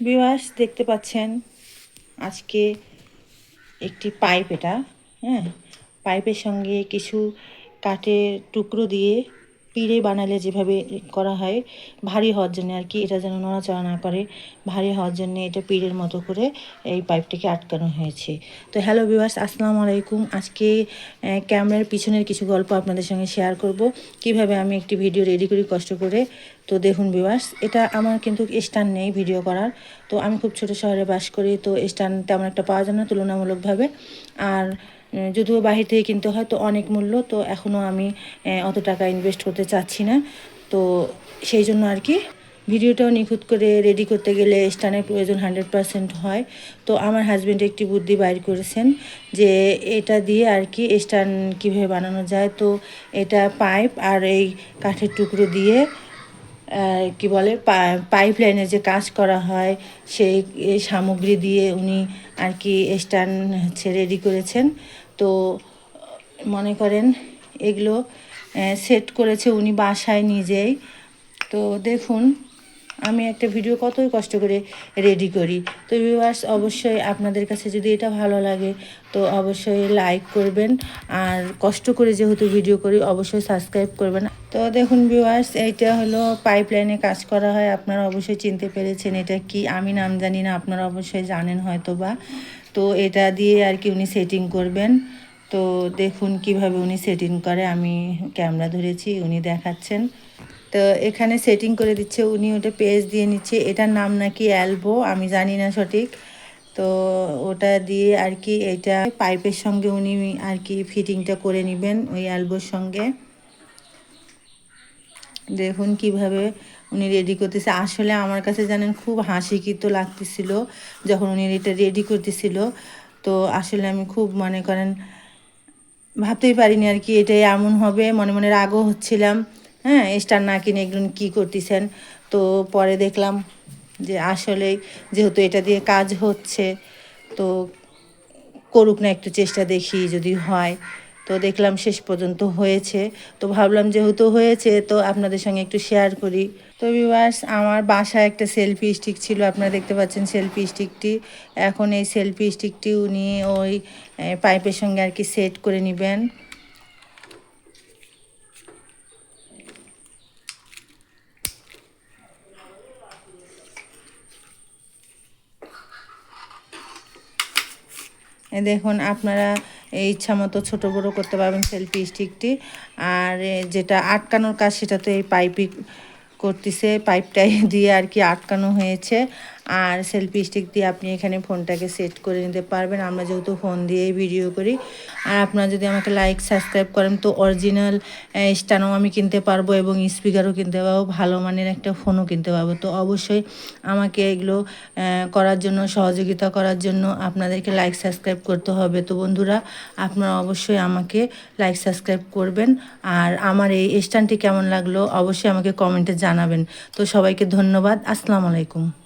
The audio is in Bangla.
বিবাস দেখতে পাচ্ছেন আজকে একটি পাইপ এটা হ্যাঁ? পাইপের সঙ্গে কিছু কাঠের টুকরো দিয়ে পিড়ে বানালে যেভাবে করা হয়, ভারী হওয়ার জন্য আর কি, এটা যেন নড়াচড়া না করে, ভারী হওয়ার জন্য এটা পিড়ের মতো করে এই পাইপটিকে আটকানো হয়েছে। তো হ্যালো বিভার্স আসসালামু আলাইকুম। আজকে ক্যামেরার পিছনের কিছু গল্প আপনাদের সঙ্গে শেয়ার করব। কীভাবে আমি একটি ভিডিও রেডি করি কষ্ট করে? তো দেখুন বিভার্স এটা আমার কিন্তু স্টান নেই ভিডিও করার। তো আমি খুব ছোট শহরে বাস করি, তো স্ট্যান্ড তেমন একটা পাওয়া যায় না তুলনামূলকভাবে। আর যদিও বাহির থেকে কিনতে হয়, তো অনেক মূল্য, তো এখনও আমি অত টাকা ইনভেস্ট করতে চাচ্ছি না। তো সেই জন্য আর কি, ভিডিওটাও নিখুঁত করে রেডি করতে গেলে স্টানের প্রয়োজন হান্ড্রেড পারসেন্ট হয়। তো আমার হাজব্যান্ড একটি বুদ্ধি বাইর করেছেন যে এটা দিয়ে আর কি স্টান কীভাবে বানানো যায়। তো এটা পাইপ আর এই কাঠের টুকরো দিয়ে কি বলে পাইপ লাইনের যে কাজ করা হয়, সেই সামগ্রী দিয়ে উনি আর কি স্টান হচ্ছে রেডি করেছেন। তো, মনে করেন এগুলো সেট করেছে উনি বাসায় নিজেই। তো দেখুন, আমি একটা ভিডিও কতই কষ্ট করে রেডি করি। তো ভিউয়ার্স অবশ্যই আপনাদের কাছে যদি এটা ভালো লাগে, তো অবশ্যই লাইক করবেন। আর কষ্ট করে যেহেতু ভিডিও করি, অবশ্যই সাবস্ক্রাইব করবেন। তো দেখুন ভিউয়ার্স এইটা হলো পাইপ লাইনে কাজ করা হয়। আপনারা অবশ্যই চিনতে পেরেছেন এটা কি। আমি নাম জানি না, আপনারা অবশ্যই জানেন হয়তো বা তো এটা দিয়ে আর কি উনি সেটিং করবেন। তো দেখুন কীভাবে উনি সেটিং করে, আমি ক্যামেরা ধরেছি, উনি দেখাচ্ছেন। তো এখানে সেটিং করে দিচ্ছে, উনি ওটা পেজ দিয়ে নিচ্ছে। এটার নাম নাকি অ্যালবো আমি জানি না সঠিক। তো ওটা দিয়ে আর কি এটা পাইপের সঙ্গে উনি আর কি ফিটিংটা করে নেবেন, ওই অ্যালবোর সঙ্গে। দেখুন কীভাবে উনি রেডি করতেছে। আসলে আমার কাছে জানেন খুব হাসি হাসিকিত লাগতেছিল যখন উনি এটা রেডি করতেছিল। তো আসলে আমি খুব মনে করেন, ভাবতেই পারিনি আর কি এটা এমন হবে। মনে মনে রাগও হচ্ছিলাম। হ্যাঁ স্টার না কিনে এগুলো কী করতেছেন? তো পরে দেখলাম যে আসলেই যেহেতু এটা দিয়ে কাজ হচ্ছে, তো করুক না একটু চেষ্টা দেখি যদি হয়। তো দেখলাম শেষ পর্যন্ত হয়েছে। তো ভাবলাম যেহেতু হয়েছে, তো আপনাদের সঙ্গে একটু শেয়ার করি। তো ভিউয়ার্স আমার বাসায় একটা সেলফি স্টিক ছিল, আপনারা দেখতে পাচ্ছেন সেলফি স্টিকটি এখন এই সেলফি স্টিকটি উনি ওই পাইপের সঙ্গে আর কি সেট করে নেবেন। দেখুন, আপনারা এই ইচ্ছা মতো ছোটো বড়ো করতে পারবেন সেলফি স্টিকটি আর যেটা আটকানোর কাজ সেটা তো এই পাইপই করতেছে পাইপটাই দিয়ে আর কি আটকানো হয়েছে। আর সেলফি স্টিক দিয়ে আপনি এখানে ফোনটাকে সেট করে নিতে পারবেন। আমরা যেহেতু ফোন দিয়েই ভিডিও করি। আর আপনারা যদি আমাকে লাইক সাবস্ক্রাইব করেন, তো অরিজিনাল স্টানও আমি কিনতে পারব এবং স্পিকারও কিনতে পারব, ভালো মানের একটা ফোনও কিনতে পারব। তো অবশ্যই আমাকে এগুলো করার জন্য, সহযোগিতা করার জন্য আপনাদেরকে লাইক সাবস্ক্রাইব করতে হবে। তো বন্ধুরা, আপনারা অবশ্যই আমাকে লাইক সাবস্ক্রাইব করবেন। আর আমার এই স্ট্যান্ডটি কেমন লাগল, অবশ্যই আমাকে কমেন্টে জানাবেন। তো সবাইকে ধন্যবাদ। আসসালামু আলাইকুম।